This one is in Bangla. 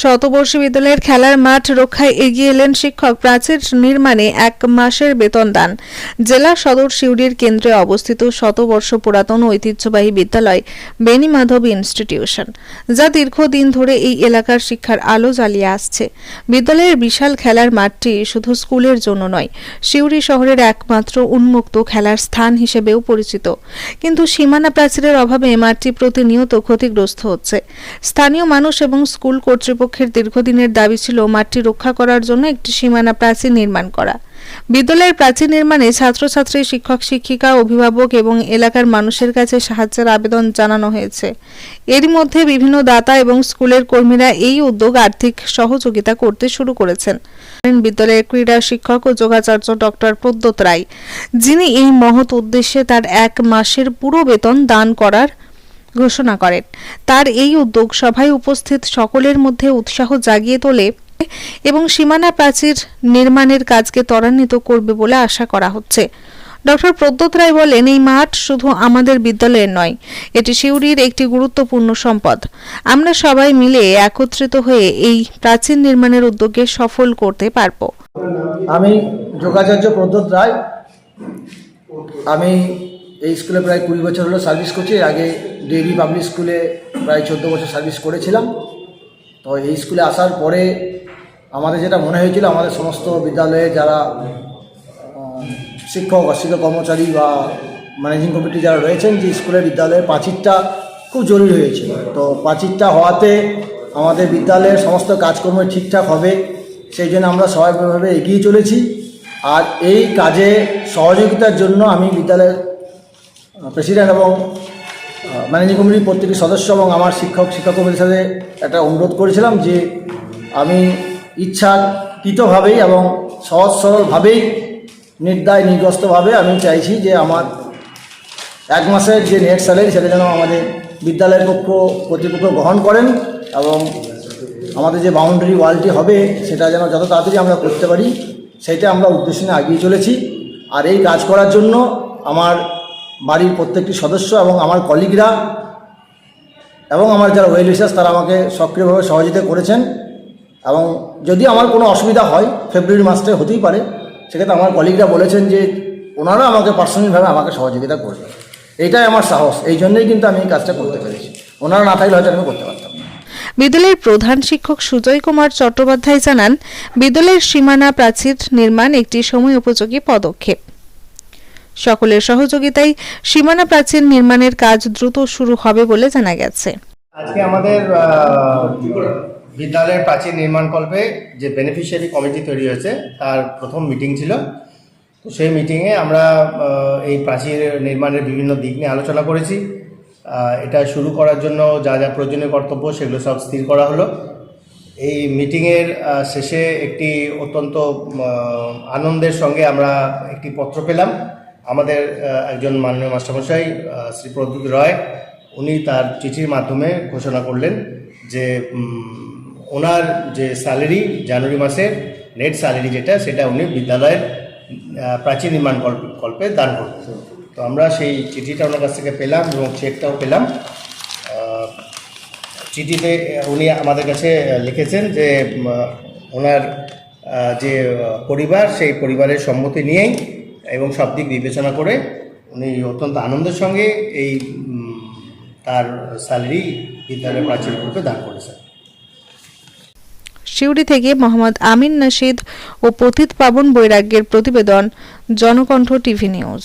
শতবর্ষী বিদ্যালয়ের খেলার মাঠ রক্ষায় এগিয়ে এলেন শিক্ষক প্রাচীর নির্মাণে এক মাসের বেতন দান। জেলা সদর সিউড়ির কেন্দ্রে অবস্থিত শতবর্ষ পুরাতন ঐতিহ্যবাহী বিদ্যালয় বেনি মাধব ইনস্টিটিউশন, যা দীর্ঘদিন ধরে এই এলাকার শিক্ষার আলো জ্বালিয়ে আসছে। বিদ্যালয়ের বিশাল খেলার মাঠটি শুধু স্কুলের জন্য নয়, সিউড়ি শহরের একমাত্র উন্মুক্ত খেলার স্থান হিসেবেও পরিচিত। কিন্তু সীমানা প্রাচীরের অভাবে মাঠটি প্রতিনিয়ত ক্ষতিগ্রস্ত হচ্ছে। স্থানীয় মানুষ এবং স্কুল কর্তৃপক্ষের দীর্ঘদিনের দাবি ছিল মাঠটি রক্ষা করার জন্য একটি সীমানা প্রাচীর নির্মাণ করা। বিদ্যালয়ের প্রাচীর নির্মাণে ছাত্রছাত্রী, শিক্ষক, শিক্ষিকা, অভিভাবক এবং এলাকার মানুষের কাছে সাহায্যের আবেদন জানানো হয়েছে। এরই মধ্যে বিভিন্ন দাতা এবং স্কুলের কর্মীরা এই উদ্যোগ আর্থিক সহযোগিতা করতে শুরু করেছেন। বিদ্যালয়ের ক্রীড়া শিক্ষক ও যোগাচার্য ডক্টর প্রদ্যোত রায়, যিনি এই মহৎ উদ্দেশ্যে তার এক মাসের পুরো বেতন দান করার ঘোষণা করেন। তার এই উদ্যোগ সভায় উপস্থিত সকলের মধ্যে উৎসাহ জাগিয়ে তোলে এবং সীমানা প্রাচীর নির্মাণের কাজকে ত্বরান্বিত করবে বলে আশা করা হচ্ছে। ডক্টর প্রদ্যোত রায় বলেন, এই মাঠ শুধু আমাদের বিদ্যালয়ের নয়, এটি সিউড়ির একটি গুরুত্বপূর্ণ সম্পদ। আমরা সবাই মিলে একত্রিত হয়ে এই প্রাচীন নির্মাণের উদ্যোগকে সফল করতে পারব। আমি যোগাচার্য প্রদ্যোত রায়। আমি এই স্কুলে প্রায় কুড়ি বছর হলো সার্ভিস করছি। আগে ডিএবি পাবলিক স্কুলে প্রায় চোদ্দ বছর সার্ভিস করেছিলাম। তো এই স্কুলে আসার পরে আমাদের যেটা মনে হয়েছিল, আমাদের সমস্ত বিদ্যালয়ে যারা শিক্ষক অশিক্ষক কর্মচারী বা ম্যানেজিং কমিটি যারা রয়েছেন, যে স্কুলের বিদ্যালয়ের পাঁচিরটা খুব জরুরি হয়েছিল। তো পাঁচিরটা হওয়াতে আমাদের বিদ্যালয়ের সমস্ত কাজকর্ম ঠিকঠাক হবে, সেই জন্য আমরা সবাইভাবে এগিয়ে চলেছি। আর এই কাজে সহযোগিতার জন্য আমি বিদ্যালয়ের প্রেসিডেন্ট এবং ম্যানেজিং কমিটির প্রত্যেকটি সদস্য এবং আমার শিক্ষক শিক্ষক কমিটির সাথে একটা অনুরোধ করেছিলাম যে আমি ইচ্ছাকৃতভাবেই এবং সহজ সরলভাবেই নির্দায় নিগ্রস্তভাবে আমি চাইছি যে আমার এক মাসের যে নেট স্যালারি সেটা যেন আমাদের বিদ্যালয়ের পক্ষ, কর্তৃপক্ষ গ্রহণ করেন এবং আমাদের যে বাউন্ডারি ওয়ালটি হবে সেটা যেন যত তাড়াতাড়ি আমরা করতে পারি সেটা আমরা উদ্দেশ্য নিয়ে এগিয়ে চলেছি। আর এই কাজ করার জন্য আমার বাড়ির প্রত্যেকটি সদস্য এবং আমার কলিগরা এবং আমার যারা ওয়েল উইশার্স তারা আমাকে সক্রিয়ভাবে সহযোগিতা করেছেন এবং যদি আমার কোনো অসুবিধা হয় ফেব্রুয়ারি মাসটায় হতেই পারে, সেক্ষেত্রে আমার কলিগরা বলেছেন যে ওনারা আমাকে পার্সোনালিভাবে আমাকে সহযোগিতা করবে এটাই আমার সাহস, এই জন্যই কিন্তু আমি এই কাজটা করতে পেরেছি। ওনারা না থাকলে হয়তো আমি করতে পারতাম বিদ্যালয়ের প্রধান শিক্ষক সুজয় কুমার চট্টোপাধ্যায় জানান, বিদ্যালয়ের সীমানা প্রাচীর নির্মাণ একটি সময় উপযোগী পদক্ষেপ। সকলের সহযোগিতায় সীমানা প্রাচীর নির্মাণের কাজ দ্রুত শুরু হবে বলে জানা গেছে। আজকে আমাদের বিদ্যালয়ের প্রাচীর নির্মাণ কল্পে যে বেনিফিশিয়ারি কমিটি তৈরি হয়েছে, তার প্রথম মিটিং ছিল। তো সেই মিটিংয়ে আমরা এই প্রাচীর নির্মাণের বিভিন্ন দিক নিয়ে আলোচনা করেছি। এটা শুরু করার জন্য যা যা প্রয়োজনীয় কর্তব্য, সেগুলো সব স্থির করা হলো। এই মিটিংয়ের শেষে একটি অত্যন্ত আনন্দের সঙ্গে আমরা একটি পত্র পেলাম। আমাদের একজন মাননীয় মাস্টারমশাই শ্রী প্রদ্যুৎ রয়, উনি তার চিঠির মাধ্যমে ঘোষণা করলেন যে ওনার যে স্যালারি জানুয়ারি মাসের নেট স্যালারি যেটা, সেটা উনি বিদ্যালয়ের প্রাচীন নির্মাণ কল্প দান করবেন তো আমরা সেই চিঠিটা ওনার কাছ থেকে পেলাম এবং চেকটাও পেলাম। চিঠিতে উনি আমাদের কাছে লিখেছেন যে ওনার যে পরিবার, সেই পরিবারের সম্মতি নিয়েই এবং সব দিক বিবেচনা করে উনি অত্যন্ত আনন্দের সঙ্গে এই তার স্যালারি বিদ্যালয়ের প্রাচীর রূপে দান করেছেন। সিউড়ি থেকে মোহাম্মদ আমিন নাশিদ ও পতিত পাবন বৈরাগ্যের প্রতিবেদন জনকণ্ঠ টিভি নিউজ।